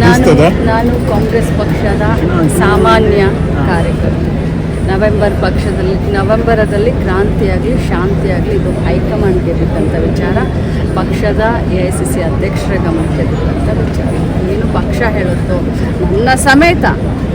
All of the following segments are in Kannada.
ನಾನು ನಾನು ಕಾಂಗ್ರೆಸ್ ಪಕ್ಷದ ಸಾಮಾನ್ಯ ಕಾರ್ಯಕರ್ತೆ ನವೆಂಬರ್ ಪಕ್ಷದಲ್ಲಿ ನವೆಂಬರದಲ್ಲಿ ಕ್ರಾಂತಿಯಾಗಲಿ ಶಾಂತಿಯಾಗಲಿ ಇದು ಹೈಕಮಾಂಡ್ ಬಿಟ್ಟಂಥ ವಿಚಾರ. ಪಕ್ಷದ ಎ ಐ ಸಿ ಸಿ ಅಧ್ಯಕ್ಷರ ಗಮನಕ್ಕೆ ಬಿಟ್ಟಂಥ ವಿಚಾರ. ಏನು ಪಕ್ಷ ಹೇಳುತ್ತೋ ನನ್ನ ಸಮೇತ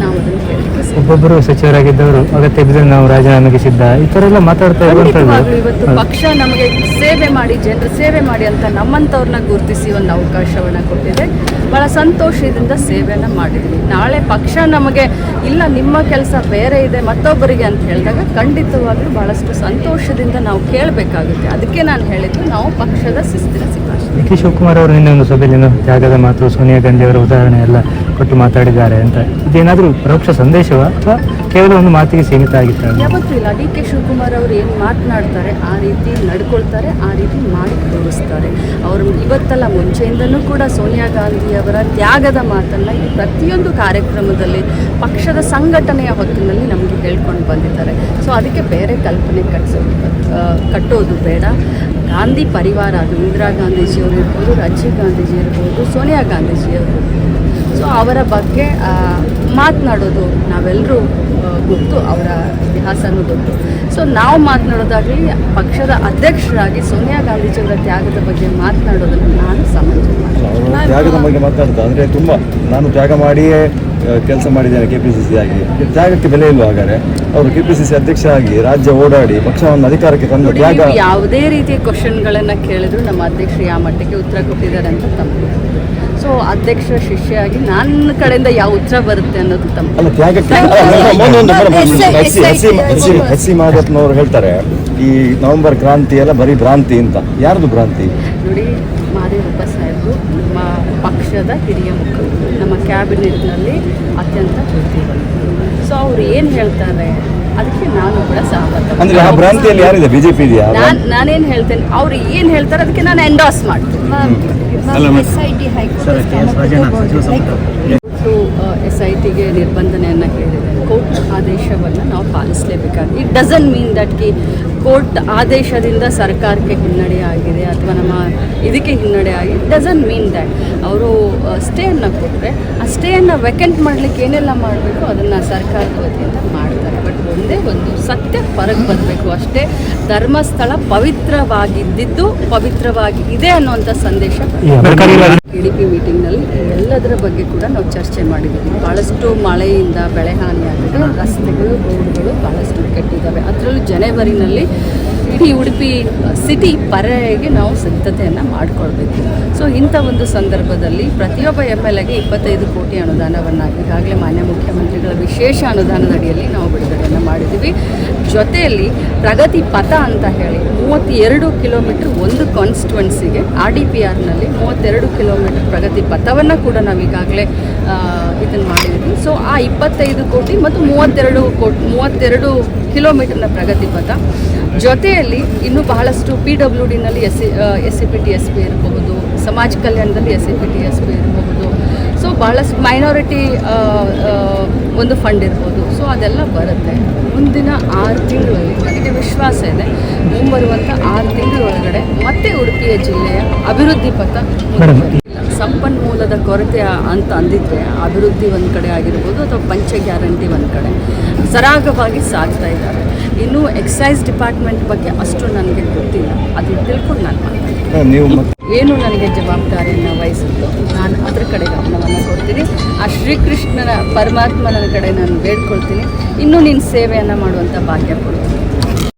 ನಾವು ಅದನ್ನು ಕೇಳಲಿಕ್ಕೆ. ಒಬ್ಬೊಬ್ಬರು ಸಚಿವರಾಗಿದ್ದವರು ಅಗತ್ಯ ಬಿದ್ದರೆ ನಾವು ರಾಜೀನಾಮೆಗೆ ಸಿದ್ಧ ಈ ಥರ ಎಲ್ಲ ಮಾತಾಡ್ತಾ ಇವತ್ತು ಪಕ್ಷ ನಮಗೆ ಸೇವೆ ಮಾಡಿ ಜನರ ಸೇವೆ ಮಾಡಿ ಅಂತ ನಮ್ಮಂಥವ್ರನ್ನ ಗುರುತಿಸಿ ಒಂದು ಅವಕಾಶವನ್ನು ಕೊಟ್ಟಿದೆ. ಭಾಳ ಸಂತೋಷದಿಂದ ಸೇವೆಯನ್ನು ಮಾಡಿದ್ವಿ. ನಾಳೆ ಪಕ್ಷ ನಮಗೆ ಇಲ್ಲ ನಿಮ್ಮ ಕೆಲಸ ಬೇರೆ ಇದೆ ಮತ್ತೊಬ್ಬರಿಗೆ ಅಂತ ಹೇಳಿದಾಗ ಖಂಡಿತವಾಗಲೂ ಭಾಳಷ್ಟು ಸಂತೋಷದಿಂದ ನಾವು ಕೇಳಬೇಕಾಗುತ್ತೆ. ಅದಕ್ಕೆ ನಾನು ಹೇಳಿದ್ದು ನಾವು ಪಕ್ಷದ ಶಿಸ್ತಿನ ಸಿಕ್ಕಿ ಶಿವಕುಮಾರ್ ಅವರು ನಿನ್ನೆ ಒಂದು ಸಭೆಯಲ್ಲಿ ಜಾಗದ ಮಾತು ಸೋನಿಯಾ ಗಾಂಧಿ ಅವರ ಉದಾಹರಣೆ ಎಲ್ಲ ಕೊಟ್ಟು ಮಾತಾಡಿದ್ದಾರೆ ಅಂತ. ಇದೇನಾದರೂ ಪರೋಕ್ಷ ಸಂದೇಶವ ಅಥವಾ ಕೇವಲ ಒಂದು ಮಾತಿಗೆ ಸೀಮಿತ ಆಗಿತ್ತು ಯಾವತ್ತೂ ಇಲ್ಲ. ಡಿ ಕೆ ಶಿವಕುಮಾರ್ ಅವರು ಏನು ಮಾತನಾಡ್ತಾರೆ, ಆ ರೀತಿ ನಡ್ಕೊಳ್ತಾರೆ, ಆ ರೀತಿ ಮಾಡಿ ತೋರಿಸ್ತಾರೆ. ಅವರು ಇವತ್ತಲ್ಲ ಮುಂಚೆಯಿಂದನೂ ಕೂಡ ಸೋನಿಯಾ ಗಾಂಧಿಯವರ ತ್ಯಾಗದ ಮಾತನ್ನು ಈ ಪ್ರತಿಯೊಂದು ಕಾರ್ಯಕ್ರಮದಲ್ಲಿ, ಪಕ್ಷದ ಸಂಘಟನೆಯ ಹೊತ್ತಿನಲ್ಲಿ ನಮಗೆ ಹೇಳ್ಕೊಂಡು ಬಂದಿದ್ದಾರೆ. ಸೊ ಅದಕ್ಕೆ ಬೇರೆ ಕಲ್ಪನೆ ಕಟ್ಟಿಸೋದು ಕಟ್ಟೋದು ಬೇಡ. ಗಾಂಧಿ ಪರಿವಾರ ಅದು. ಇಂದಿರಾ ಗಾಂಧೀಜಿಯವರು ಇರ್ಬೋದು, ರಾಜೀವ್ ಗಾಂಧೀಜಿ ಇರ್ಬೋದು, ಸೋನಿಯಾ ಗಾಂಧೀಜಿಯವರು ಸೊ ಅವರ ಬಗ್ಗೆ ಮಾತನಾಡೋದು ನಾವೆಲ್ಲರೂ ಗೊತ್ತು, ಅವರ ಇತಿಹಾಸನೂ ಗೊತ್ತು. ಸೊ ನಾವು ಮಾತನಾಡೋದಾಗಲಿ ಪಕ್ಷದ ಅಧ್ಯಕ್ಷರಾಗಿ ಸೋನಿಯಾ ಗಾಂಧೀಜಿಯವರ ತ್ಯಾಗದ ಬಗ್ಗೆ ಮಾತನಾಡೋದನ್ನು ನಾನು ಸಮಾಜ ತ್ಯಾಗದ ಬಗ್ಗೆ ಮಾತಾಡ್ತಾ ಅಂದರೆ ತುಂಬ, ನಾನು ತ್ಯಾಗ ಮಾಡಿಯೇ ಕೆಲಸ ಮಾಡಿದ್ದೇನೆ ಕೆ ಪಿ ಸಿ ಸಿ ಆಗಿ. ತ್ಯಾಗಕ್ಕೆ ಬೆಲೆ ಇಲ್ಲ ಹಾಗಾದ್ರೆ? ಅವರು ಕೆ ಪಿ ಸಿ ಸಿ ಅಧ್ಯಕ್ಷ ಆಗಿ ರಾಜ್ಯ ಓಡಾಡಿ ಪಕ್ಷವನ್ನು ಅಧಿಕಾರಕ್ಕೆ ತಂದು ತ್ಯಾಗ ಯಾವುದೇ ರೀತಿಯ ಕ್ವಶನ್ಗಳನ್ನು ಕೇಳಿದ್ರು ನಮ್ಮ ಅಧ್ಯಕ್ಷರು ಯಾವ ಮಟ್ಟಕ್ಕೆ ಉತ್ತರ ಕೊಟ್ಟಿದ್ದಾರೆ ಅಂತ ತಮ್ಮ ಸೊ ಅಧ್ಯಕ್ಷ ಶಿಷ್ಯಾಗಿ ನನ್ನ ಕಡೆಯಿಂದ ಯಾವ ಉತ್ತರ ಬರುತ್ತೆ ಅನ್ನೋದು ತಮ್ಮ ತ್ಯಾಗಕ್ಕೆ ಎಸ್ ಸಿ- ಮಹದೇವಪ್ಪನವರು ಹೇಳ್ತಾರೆ ಈ ನವೆಂಬರ್ ಕ್ರಾಂತಿ ಎಲ್ಲ ಬರೀ ಭ್ರಾಂತಿ ಅಂತ. ಯಾರ್ದು ಭ್ರಾಂತಿ? ನೋಡಿ ಮಾದೇವಪ್ಪ ಸಾಹೇಬರು ನಮ್ಮ ಪಕ್ಷದ ಹಿರಿಯ ಮುಖಂಡರು ನಮ್ಮ ಕ್ಯಾಬಿನೆಟ್ನಲ್ಲಿ ಅತ್ಯಂತ ಸೊ ಅವ್ರು ಏನು ಹೇಳ್ತಾರೆ ಅದಕ್ಕೆ ನಾನು ಕೂಡ ಸಹಮತ ಅಂದ್ರೆ ಆ ಭ್ರಾಂತಿಯಲ್ಲಿ ಯಾರಿದೆ ಬಿಜೆಪಿ ಇದೆಯಾ ನಾನು ನಾನೇನು ಹೇಳ್ತೇನೆ ಅವ್ರು ಏನು ಹೇಳ್ತಾರೆ ಅದಕ್ಕೆ ನಾನು ಎಂಡಾಸ್ ಮಾಡ್ತೀನಿ ಎಸ್ ಐ ಟಿಗೆ ನಿರ್ಬಂಧನೆಯನ್ನು ಹೇಳಿದೆ ಕೋರ್ಟ್ ಆದೇಶವನ್ನು ನಾವು ಪಾಲಿಸಲೇಬೇಕಾಗಿದೆ ಇಟ್ ಡಸನ್ ಮೀನ್ ದಟ್ ಕಿ ಕೋರ್ಟ್ ಆದೇಶದಿಂದ ಸರ್ಕಾರಕ್ಕೆ ಹಿನ್ನಡೆ ಆಗಿದೆ ಅಥವಾ ನಮ್ಮ ಇದಕ್ಕೆ ಹಿನ್ನಡೆ ಆಗಿದೆ. ಇಟ್ ಡಸನ್ ಮೀನ್ ದ್ಯಾಟ್ ಅವರು ಸ್ಟೇಯನ್ನು ಕೊಟ್ಟರೆ ಆ ಸ್ಟೇಯನ್ನು ವೆಕೆಂಟ್ ಮಾಡಲಿಕ್ಕೆ ಏನೆಲ್ಲ ಮಾಡಬೇಕು? ಅದನ್ನು ಸರ್ಕಾರದ ವತಿಯಿಂದ ಮಾಡ್ತಾರೆ. ಬಟ್ ಒಂದೇ ಒಂದು ಸತ್ಯ ಹೊರಗೆ ಬರಬೇಕು. ಅಷ್ಟೇ ಧರ್ಮಸ್ಥಳ ಪವಿತ್ರವಾಗಿದ್ದಿದ್ದು ಪವಿತ್ರವಾಗಿ ಇದೆ ಅನ್ನುವಂಥ ಸಂದೇಶ ಎಲ್ಲದರ ಬಗ್ಗೆ ಕೂಡ ನಾವು ಚರ್ಚೆ ಮಾಡಿದ್ದೀವಿ. ಭಾಳಷ್ಟು ಮಳೆಯಿಂದ ಬೆಳೆ ಹಾನಿಯಾಗಿದೆ ರಸ್ತೆಗಳು, ರೋಡ್ಗಳು ಭಾಳಷ್ಟು ಕೆಟ್ಟಿದ್ದಾವೆ. ಅದರಲ್ಲೂ ಜನವರಿನಲ್ಲಿ ಇಡೀ ಉಡುಪಿ ಸಿಟಿ ಪರೆಗೆ ನಾವು ಸಿದ್ಧತೆಯನ್ನು ಮಾಡಿಕೊಳ್ಬೇಕು. ಸೊ ಇಂಥ ಒಂದು ಸಂದರ್ಭದಲ್ಲಿ ಪ್ರತಿಯೊಬ್ಬ ಎಂ ಎಲ್ ಎಗೆ ಇಪ್ಪತ್ತೈದು ಕೋಟಿ ಅನುದಾನವನ್ನು ಈಗಾಗಲೇ ಮಾನ್ಯ ಮುಖ್ಯಮಂತ್ರಿಗಳ ವಿಶೇಷ ಅನುದಾನದ ಅಡಿಯಲ್ಲಿ ನಾವು ಬಿಡುಗಡೆಯನ್ನು ಮಾಡಿದ್ದೀವಿ. ಜೊತೆಯಲ್ಲಿ ಪ್ರಗತಿ ಪಥ ಅಂತ ಹೇಳಿ ಮೂವತ್ತೆರಡು ಕಿಲೋಮೀಟರ್ ಒಂದು ಕಾನ್ಸ್ಟಿಟ್ಯುವೆನ್ಸಿಗೆ ಆರ್ ಡಿ ಪಿ ಆರ್ನಲ್ಲಿ ಮೂವತ್ತೆರಡು ಕಿಲೋಮೀಟರ್ ಪ್ರಗತಿ ಪಥವನ್ನು ಕೂಡ ನಾವು ಈಗಾಗಲೇ ಇದನ್ನು ಮಾಡಿದ್ದೀವಿ ಸೊ ಆ ಇಪ್ಪತ್ತೈದು ಕೋಟಿ ಮತ್ತು ಮೂವತ್ತೆರಡು ಕೋಟಿ, ಮೂವತ್ತೆರಡು ಕಿಲೋಮೀಟರ್ನ ಪ್ರಗತಿ ಪಥ. ಜೊತೆಯಲ್ಲಿ ಇನ್ನೂ ಬಹಳಷ್ಟು P W ಡಿನಲ್ಲಿ S C S C P T S P ಇರಬಹುದು, ಸಮಾಜ ಕಲ್ಯಾಣದಲ್ಲಿ S C P T S P ಇರಬಹುದು. ಸೊ ಬಹಳಷ್ಟು ಮೈನಾರಿಟಿ ಒಂದು ಫಂಡ್ ಇರ್ಬೋದು. ಸೊ ಅದೆಲ್ಲ ಬರುತ್ತೆ. ಮುಂದಿನ ಆರು ತಿಂಗಳಲ್ಲಿ ನನಗೆ ವಿಶ್ವಾಸ ಇದೆ ಮುಂಬರುವಂಥ ಆರು ತಿಂಗಳೊಳಗಡೆ ಮತ್ತೆ ಉಡುಪಿಯ ಜಿಲ್ಲೆಯ ಅಭಿವೃದ್ಧಿ ಪಥ. ಸಂಪನ್ಮೂಲದ ಕೊರತೆ ಅಂತ ಅಂದಿದ್ರೆ ಅಭಿವೃದ್ಧಿ ಒಂದು ಕಡೆ ಆಗಿರ್ಬೋದು ಅಥವಾ ಪಂಚ ಗ್ಯಾರಂಟಿ ಒಂದು ಕಡೆ ಸರಾಗವಾಗಿ ಸಾಗ್ತಾ ಇದ್ದಾರೆ. ಇನ್ನು ಎಕ್ಸೈಸ್ ಡಿಪಾರ್ಟ್ಮೆಂಟ್ ಬಗ್ಗೆ ಅಷ್ಟು ನನಗೆ ಗೊತ್ತಿಲ್ಲ. ಅದು ತಿಳ್ಕೊಂಡು ನಾನು ಮಾಡ್ತೀನಿ ಏನು ನನಗೆ ಜವಾಬ್ದಾರಿಯನ್ನು ವಹಿಸಿದ್ದು ನಾನು ಅದ್ರ ಕಡೆ ಗಮನವನ್ನು ಆ ಶ್ರೀಕೃಷ್ಣನ ಪರಮಾತ್ಮನ ಕಡೆ ನಾನು ಬೇಡ್ಕೊಳ್ತೀನಿ. ಇನ್ನೂ ನಿನ್ನ ಸೇವೆಯನ್ನು ಮಾಡುವಂಥ ಭಾಗ್ಯ ಕೊಡ್ತೀನಿ